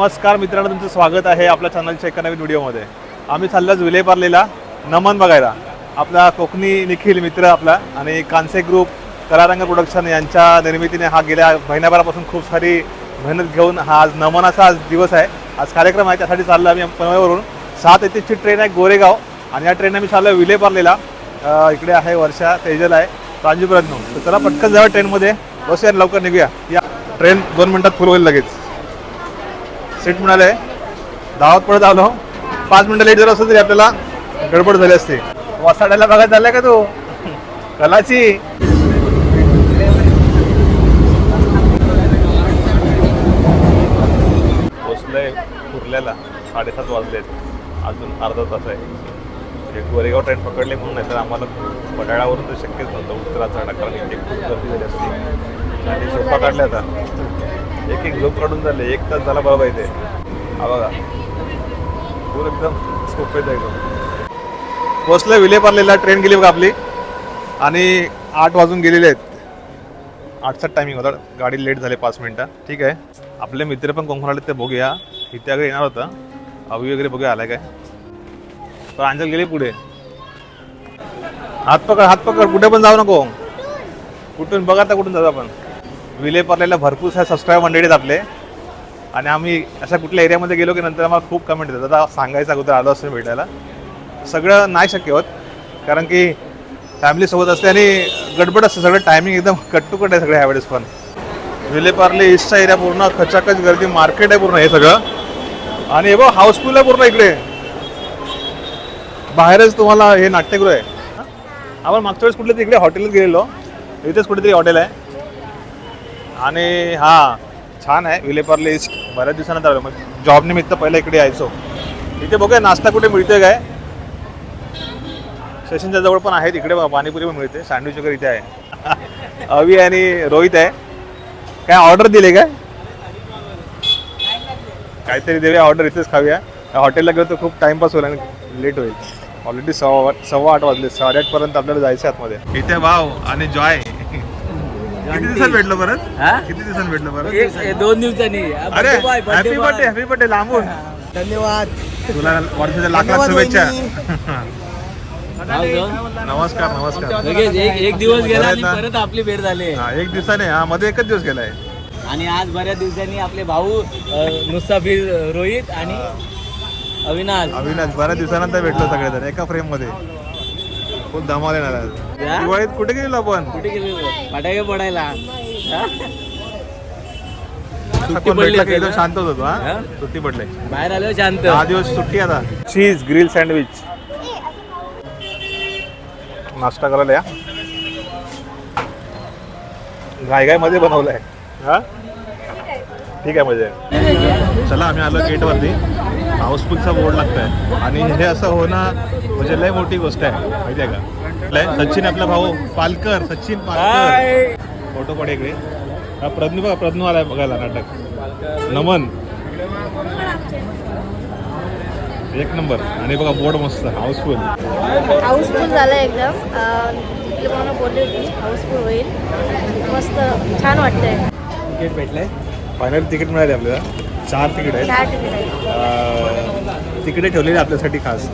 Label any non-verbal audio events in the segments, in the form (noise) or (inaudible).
नमस्कार मित्रांनो तुमचं स्वागत आहे आपल्या चॅनलच्या एका नवीन व्हिडिओमध्ये. आम्ही चाललोच विलेपार्लेला नमन बघायला. आपला कोकणी निखिल मित्र आपला आणि कांसे ग्रुप कलारंग प्रोडक्शन यांच्या निर्मितीने हा गेल्या महिन्याभरापासून खूप सारी मेहनत घेऊन हा आज नमनाचा आज दिवस आहे. आज कार्यक्रम आहे त्यासाठी चाललो आम्ही पनवेवरून सात एतीसची ट्रेन आहे गोरेगाव आणि या ट्रेन आम्ही चाललो विलेपार्लेला इकडे आहे वर्षा तेजल आहे प्रांजू तर चला पटकन जाऊया ट्रेनमध्ये बसूया आणि लवकर निघूया. या ट्रेन दोन मिनटात फुल होईल लगेच. सीट मिळाले धावत पडत आलो. पाच मिनिटं लेट जर असं तरी आपल्याला गडबड झाली असते. वसाड्याला बघायला झालंय का तू? कलाची. पोचलंय कुर्ल्याला साडेसात वाजलेत. अजून अर्धा तास आहे. म्हणजे गोरेगाव ट्रेन पकडले म्हणून नाही तर आम्हाला पडाळावरून तर शक्यच नव्हतं. उत्तराचा कारण इथे खूप गर्दी झाली असते. आणि झोपा काढल्या आता एक एक झोप काढून झाले एक तास झाला बरोबर इथे. हा बघा. पूर एकदम सोपेच आहे एकदम. पोचलं विलेपार्लेला ट्रेन गेली बघा आपली. आणि आठ वाजून गेलेले आहेत. आठचा टायमिंग होता. गाडी लेट झाले पाच मिनटं. ठीक आहे. आपले मित्र पण कोण आले ते बघूया. इथे अगदी येणार होता. अवी वगैरे बघूया आलाय काय? पण अंजल गेले पुढे. हात पकड हात पकड. कुठे पण जाऊ नको. कुठून? बघा आता कुठून जाऊ आपण. विलेपार्लेला भरपूर सा सबस्क्राईब मंडळीत आपले. आणि आम्ही अशा कुठल्या एरियामध्ये गेलो की नंतर आम्हाला खूप कमेंट येतात. आता सांगायचं अगोदर आलो असं भेटायला. सगळं नाही शक्य होत. कारण की फॅमिलीसोबत असते आणि गडबड असते. सगळं टायमिंग एकदम कट टू कट आहे सगळ्या ह्यावेळेस पण. विलेपार्ले ईस्टचा एरिया पूर्ण खचाखच गर्दी मार्केट आहे पूर्ण हे सगळं. आणि हे बघ हाऊसफुल आहे पूर्ण इकडे. बाहेरच तुम्हाला हे नाट्यगृह आहे. आपण मागच्या वेळेस कुठल्या तिकडे हॉटेलच गेलेलो. इथेच कुठेतरी हॉटेल आहे. आणि हा छान आहे विलेपार्ले ईस्ट बऱ्याच दिवसानंतर आलो. मग जॉब निमित्त पहिला इकडे यायचो. इथे बघूया नाश्ता कुठे मिळतोय काय? स्टेशनच्या जवळ पण आहे इकडे बघा पाणीपुरी पण मिळते. सँडविच वगैरे इथे आहे. (laughs) अवी आणि रोहित आहे. काय ऑर्डर दिले काय? काहीतरी देऊया ऑर्डर इथेच खाऊया. हॉटेलला गेलो तर खूप टाइमपास होईल आणि लेट होईल. ऑलरेडी सव्वा सव्वा आठ वाजले साडेआठपर्यंत आपल्याला जायचं आतमध्ये. इथे भाव आणि जॉय किती दिवसात भेटलो परत? हा? किती दिवसात भेटलो परत? एक- दोन दिवसांनी. अरे हॅपी बर्थडे हॅपी बर्थडे लांबून. धन्यवाद. तुला वर्षाच्या लाख लाख धन्यवाद शुभेच्छा. नमस्कार नमस्कार. एक एक दिवस गेला आणि परत आपली भेट झाली. हा एक दिवसाने हा मध्ये एकच दिवस गेलाय. आणि आज बऱ्याच दिवसांनी आपले भाऊ अं, मुसाफिर अं, रोहित आणि अविनाश. अविनाश बऱ्याच दिवसानंतर भेटलो सगळेजण एका फ्रेममध्ये. खूप धमाल येणार? दिवाळीत कुठे गेलो आपण? कुठे गेले फटाके पडायला पडली की एकदम? शांत होतो हा? सुट्टी पडले. बाहेर आलो शांत. दहा दिवस सुट्टी आता. Cheese grill sandwich. नाश्ता करायला या. घाय घायमध्ये बनवलंय. हा? ठीक आहे म्हणजे चला आम्ही आलो गेटवरती. हाऊसफुलचा बोर्ड लागतोय. आणि हे असं होणं म्हणजे लय मोठी गोष्ट आहे माहिती आहे का? लय सचिन आपला भाऊ पालकर सचिन पालकर. फोटो पडे इकडे. हा प्रज्ञू बघा प्रज्ञू आलाय बघायला नाटक. नमन. एक नंबर. आणि बघा बोर्ड मस्त हाऊसफुल. हाऊसफुल झालं एकदम. बोलली होती हाऊसफुल होईल. मस्त छान वाटतंय. तिकीट भेटलंय. फायनल तिकीट मिळाले आपल्याला. चार तिकीट आहेत. चार तिकीट आहे अं, तिकडे ठेवलेले आपल्यासाठी खास.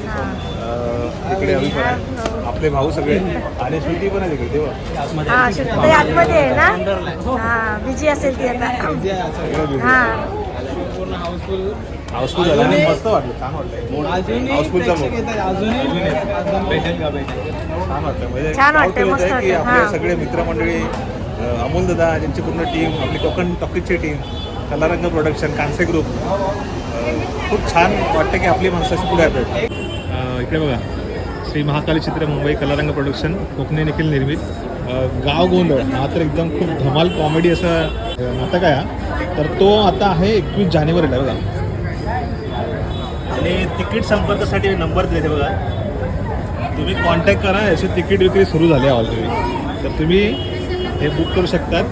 अं, इकडे आम्ही पण आहे. आपले भाऊ सगळे. आणि स्वीटी पण आहे तिकडे तेव्हा. हां आतमध्ये आहे ना? हां बिजी असेल ती आता. हां. हाऊसफुल झालं. आणि मस्त वाटलं छान वाटलं. हाऊसफुलचा छान वाटलं म्हणजे की वाटतंय, आपले. सगळे मित्रमंडळी अमोल दादा त्यांची पूर्ण टीम आपली कोकण टॉकीजची टीम कलारंग प्रोडक्शन कांसे ग्रुप खूप छान वाटतं की आपली माणसं पुढे येतात इकडे बघा. श्री महाकाली चित्र मुंबई कलारंग प्रोडक्शन कोकणी निखिल निर्मित. गाव गोंधळ हा तर एकदम खूप धमाल कॉमेडी असं नाटक आहे हा. तर तो आता आहे एकवीस जानेवारीला बघा. आणि तिकीट संपर्कासाठी नंबर दिले बघा. तुम्ही कॉन्टॅक्ट करा याची तिकीट विक्री सुरू झाली आहे ऑलरेडी तर तुम्ही हे बुक करू शकतात.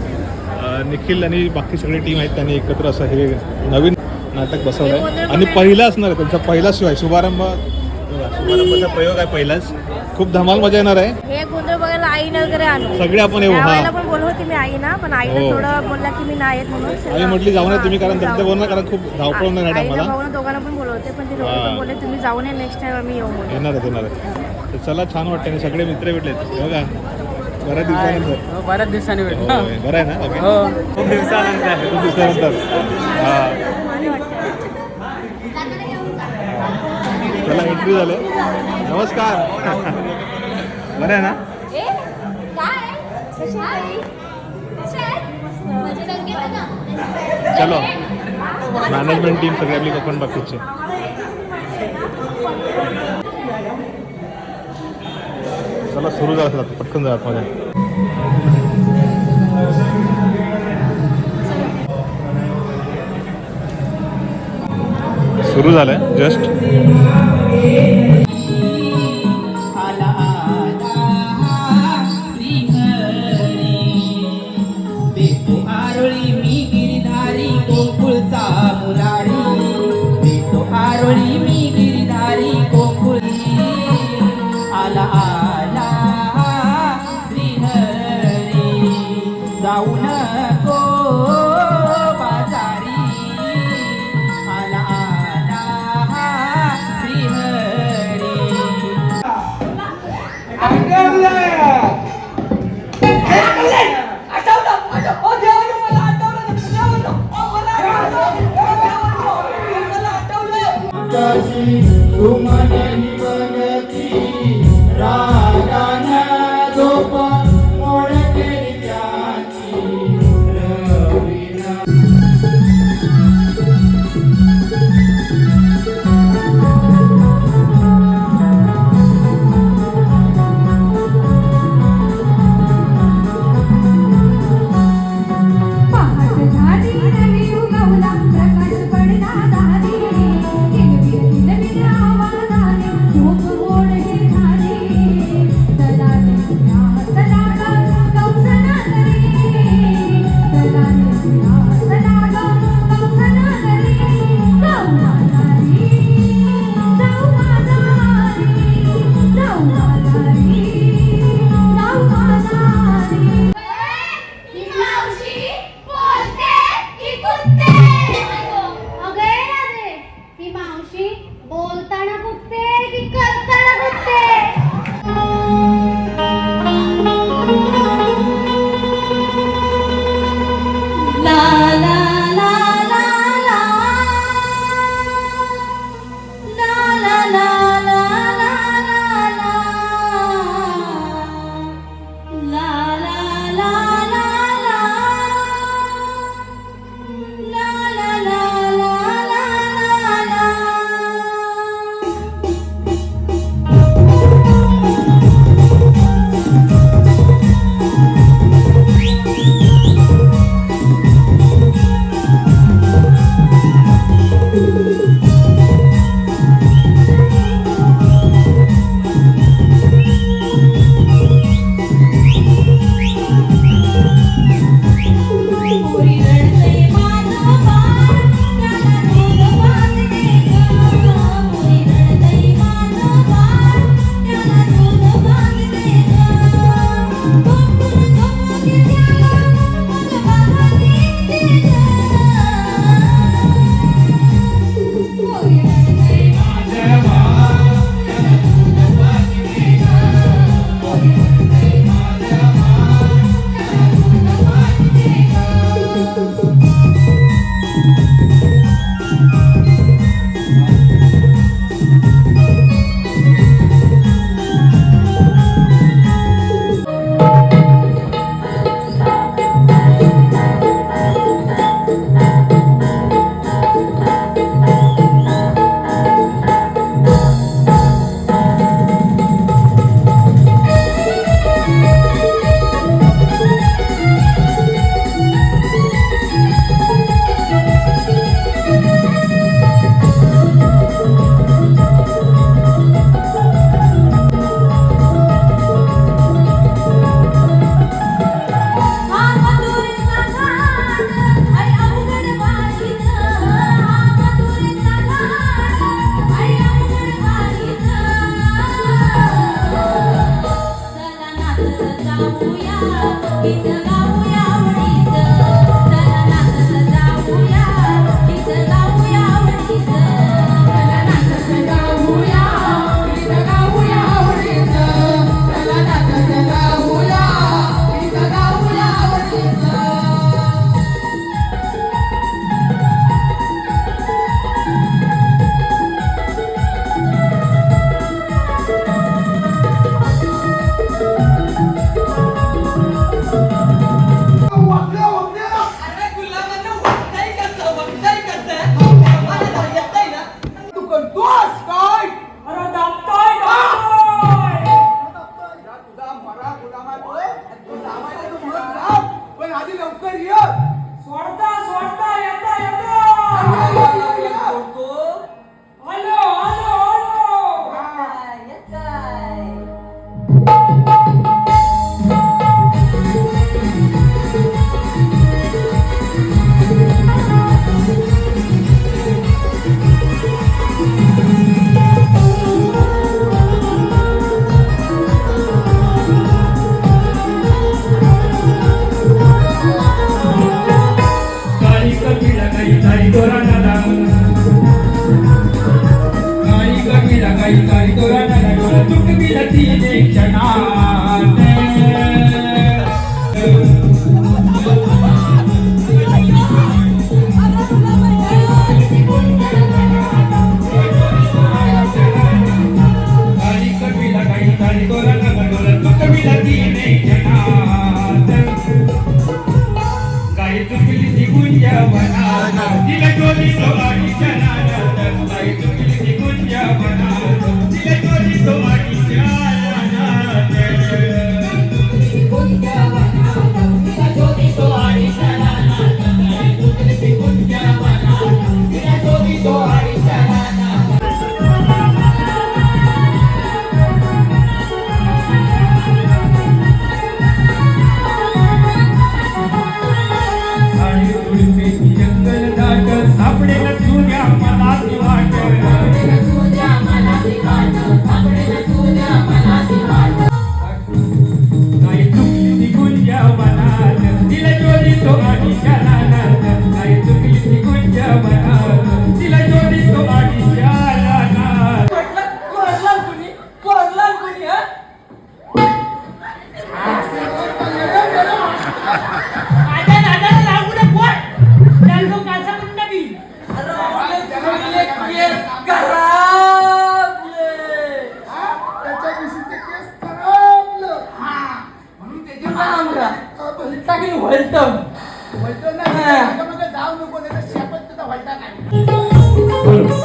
निखिल आणि बाकी सगळी टीम आहेत त्यांनी एकत्र असं हे नवीन नाटक बसवलं आहे आणि पहिला असणार आहे त्यांचा पहिला शिवाय शुभारंभ. शुभारंभाचा प्रयोग आहे पहिलाच. खूप धमाल मजा येणार आहे. हे गोंधळ बघायला आईने वगैरे आणू सगळे आपण येऊ वेळेला हा. पण बोलत होती मी आईना पण आईनं हो. थोडं बोलला की मी नाही येत म्हणून. आई म्हटली जाऊन या तुम्ही कारण जाऊ. त्यांचं बोलणं कारण खूप धावपळ होणार आहे दोघांना पण बोलवते पण ते दोघे हा. पण बोलले तुम्ही जाऊन या नेक्स्ट टाइम आम्ही येऊ म्हणून. येणार आहेत येणार तर चला छान वाटतं आणि सगळे मित्र भेटलेत. बघा बऱ्याच दिवसानंतर. हो, बऱ्याच दिवसांनी हो, भेटलो बरं आहे ना? हो. खूप दिवसानंतर. खूप दिवसानंतर. हा. चला एंट्री झालं. नमस्कार. बरं आहे ना? चलो. मॅनेजमेंट टीम सगळी आपली कोकण बाकीचे चला सुरू झालं पटकन जा आतमध्ये सुरू झालंय जस्ट.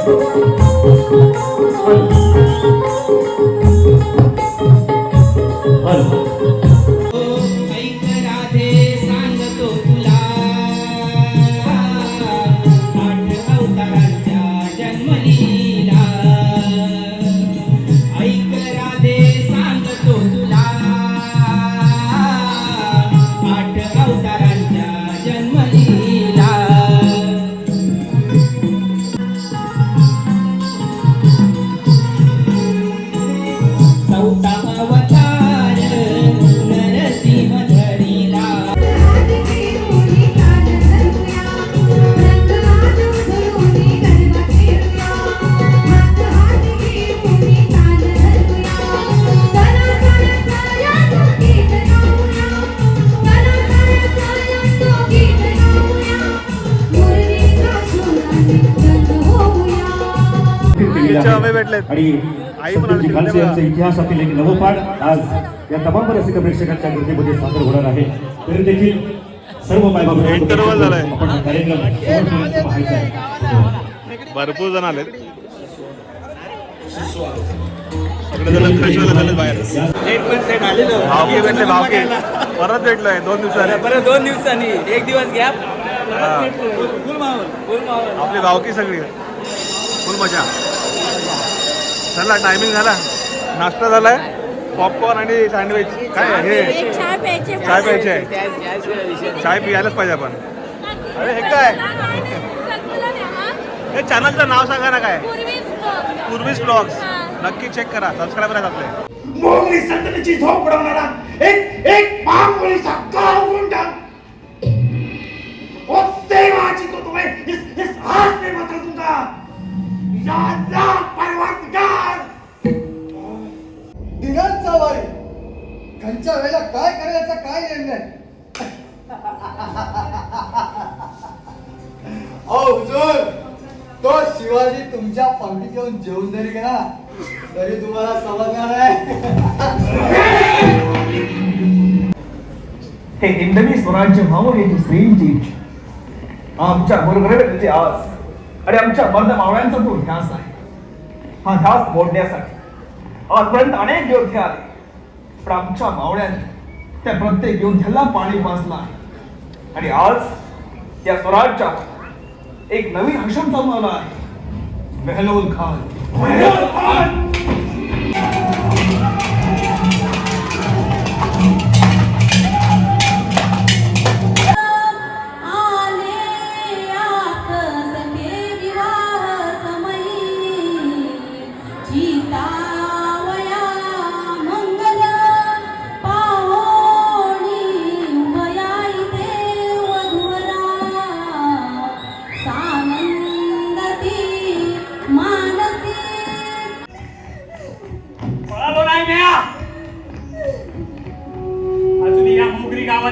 Thank you. आणि आई आली यांच्या इतिहासातील एक नवपाठ आज या तमाम रसिक प्रेक्षकांच्या गर्दीमध्ये सादर होणार आहे. तरी देखील सर्व मायबाप Interval झालाय. कार्यक्रम भरपूर जण भावकी परत भेटलोय दोन दिवसाने. बरं दोन दिवसांनी. एक दिवस गॅप. फुल माहोल फुल माहोल. आपली भावकी सगळी. फुल मजा. चला टायमिंग झाला. नाश्ता झालाय. पॉपकॉर्न आणि सँडविच काय? हे एक चाय प्यायचे. आहे चाय पियायलाच पाहिजे आपण. अरे हे काय? हे चॅनलचं नाव सांगा ना काय? पूर्वीच ब्लॉग्स नक्की चेक करा. सबस्क्राईबर आहेत आपले. मोगली संततीची झोप उडवणारा एक एक मांगोळीचा ओ देवाची को तुम्हें. इस इस हाथ में दूंगा या चिंता वारी त्यांच्या वेळेला काय करायचा काय निर्णय अहो हुजूर तो शिवाजी तुमच्या पंक्तीत येऊन जेवून जरी गेला तरी तुम्हाला समजणार आहे. हे हिंदवी स्वराज्य व्हावं हे दुसरींची आमच्या गुरुग्रह इतिहास आणि आमच्या मर्द मावळ्यांचा तो ध्यास आहे? हा ध्यास मोडण्यासाठी. आजपर्यंत अनेक योद्धे आले. पण आमच्या मावळ्यांनी त्या प्रत्येक योद्ध्याला पाणी पाजला आहे. आणि आज या स्वराजच्या एक नवीन हशम चालू आला आहे. मेहलोल खान. मेहलोल खान!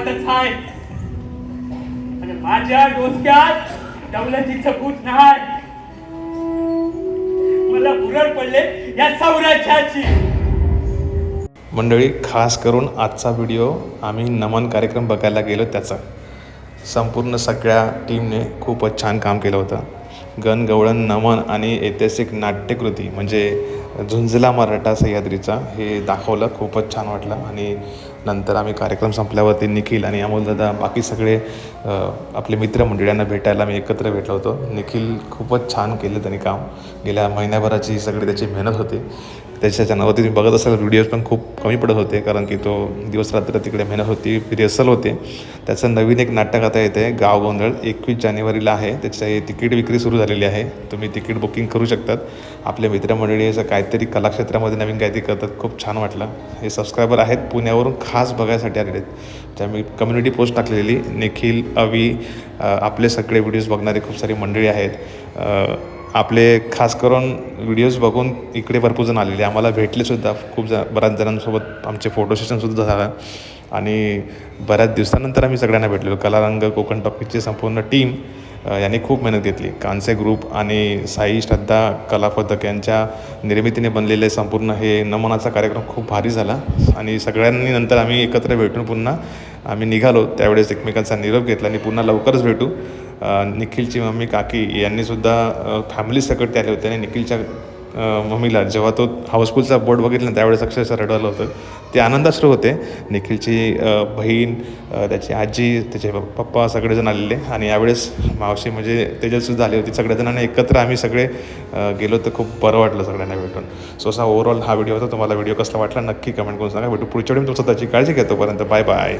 नाही. आणि माझ्या डोसक्यात दौलतीचं भूत नाही. मला बुरड पडले या सौराज्याची मंडळी खास करून आजचा व्हिडिओ आम्ही नमन कार्यक्रम बघायला गेलो त्याचा. संपूर्ण सगळ्या टीमने खूपच छान काम केलं होतं. गणगवळण नमन आणि ऐतिहासिक नाट्यकृती म्हणजे झुंजला मराठा सह्याद्रीचा हे दाखवलं खूपच छान वाटलं. आणि नंतर आम्ही कार्यक्रम संपल्यावरती निखिल आणि अमोलदादा बाकी सगळे आपले आपले मित्रमंडळींना भेटायला आम्ही एकत्र भेटलो होतो. निखिल खूपच छान केलं त्यांनी काम. गेल्या महिन्याभराची सगळी त्याची मेहनत होती. त्याच्या चॅनलवरती तुम्ही बघत असाल व्हिडिओज पण खूप कमी पडत होते कारण की तो दिवस रात्र तिकडे मेहनत होती रिहर्सल होते. त्याचं नवीन एक नाटक आता येते गाव गोंधळ एकवीस जानेवारीला आहे. त्याची तिकीट विक्री सुरू झालेली आहे. तुम्ही तिकीट बुकिंग करू शकतात. आपल्या मित्रमंडळी असं काहीतरी कलाक्षेत्रामध्ये नवीन काहीतरी करतात. खूप छान वाटलं. हे सबस्क्रायबर आहेत पुण्यावरून खास बघायसाठी आलेले आहेत. त्या मी कम्युनिटी पोस्ट टाकलेली निखिल अवी आपले सगळे व्हिडिओज बघणारे खूप सारी मंडळी आहेत. आपले खास करून व्हिडिओज बघून इकडे भरपूर जण आलेले. आम्हाला भेटलेसुद्धा खूप जण बऱ्याच जणांसोबत आमचे फोटो सेशनसुद्धा झाला. आणि बऱ्याच दिवसानंतर आम्ही सगळ्यांना भेटलेलो. कलारंग कोकण टॉकीची संपूर्ण टीम यांनी खूप मेहनत घेतली. कांसे ग्रुप आणि साई श्रद्धा कला पथक यांच्या निर्मितीने बनलेले संपूर्ण हे नमनाचा कार्यक्रम खूप भारी झाला. आणि सगळ्यांनी नंतर आम्ही एकत्र भेटून पुन्हा आम्ही निघालो. त्यावेळेस एकमेकांचा निरोप घेतला आणि पुन्हा लवकरच भेटू. निखिलची मम्मी काकी यांनीसुद्धा फॅमिलीसकट त्याले ते आले होते आणि निखिलच्या मम्मीला जेव्हा तो हाऊसफुलचा बोर्ड बघितला ना, त्यावेळेस अक्षरशः रडवलं होतं. ते आनंदाश्रू होते. निखिलची बहीण त्याची आजी त्याचे पप्पा सगळेजण आलेले आणि यावेळेस मावशी म्हणजे तेजससुद्धा आली होती. सगळेजणांना एकत्र आम्ही सगळे गेलो तर खूप बरं वाटलं सगळ्यांना भेटून. सो असा ओव्हरऑल हा व्हिडिओ होता. तुम्हाला व्हिडिओ कसला वाटला नक्की कमेंट करून सांगा. भेटू पुढच्या वेळी. तुमचं त्याची काळजी घेतोपर्यंत बाय बाय